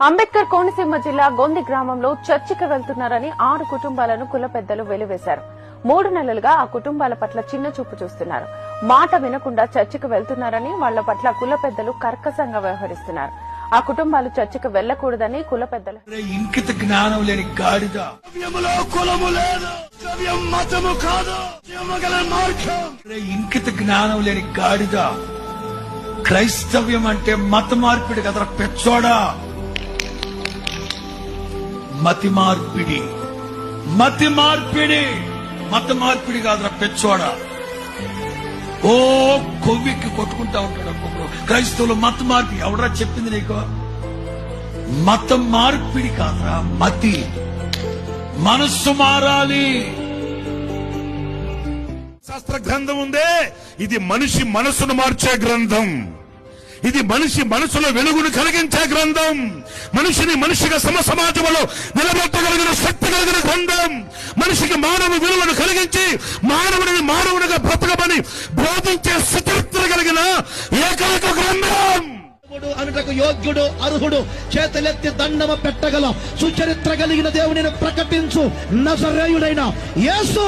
అంబేద్కర్ కోనసీమ జిల్లా గొంది గ్రామంలో చర్చికి వెళ్తున్నారని ఆరు కుటుంబాలను కుల పెద్దలు వెలివేశారు. మూడు నెలలుగా ఆ కుటుంబాల పట్ల చిన్న చూపు చూస్తున్నారు. మాట వినకుండా చర్చికి వెళ్తున్నారని వాళ్ళ పట్ల కుల పెద్దలు కర్కశంగా వ్యవహరిస్తున్నారు. ఆ కుటుంబాలు చర్చికి వెళ్ళకూడదని కుల పెద్దలు ఇంకిత జ్ఞానం లేని గాడిద. కులము లేదు. మతము కాదు. ఇంకిత జ్ఞానం లేని గాడిద. క్రైస్తవ్యం అంటే మత మార్పిడి కదరా పెచ్చోడా. మతి మార్పిడి మతి మార్పిడి మత మార్పిడి కాదురా పెచ్చోడ. ఓ కొవ్వికి కొట్టుకుంటా ఉంటాడు ఒక్కొక్కరు క్రైస్తవులు మత మార్పిడి ఎవడరా చెప్పింది నీకు? మత మార్పిడి కాదురా మతి. మనస్సు మారాలి. శాస్త్ర గ్రంథం ఉందే. ఇది మనిషి మనసును మార్చే గ్రంథం. ఇది మనిషి మనసులో వెలుగును కలిగించే గ్రంథం. మనిషిని మనిషిగా సమ సమాజంలో నిలబెట్టగలిగిన శక్తి కలిగిన గ్రంథం. మనిషికి మానవ విలువను కలిగించి మానవుడిని మానవునిగా బ్రతకమని బోధించే సుచరిత్ర కలిగిన ఏకైక గ్రంథం. అనుటకు యోగ్యుడు అర్హుడు చేతులెత్తి దండమ పెట్టగల. సుచరిత్ర కలిగిన దేవునిని ప్రకటించు నజరేయుడైన యేసు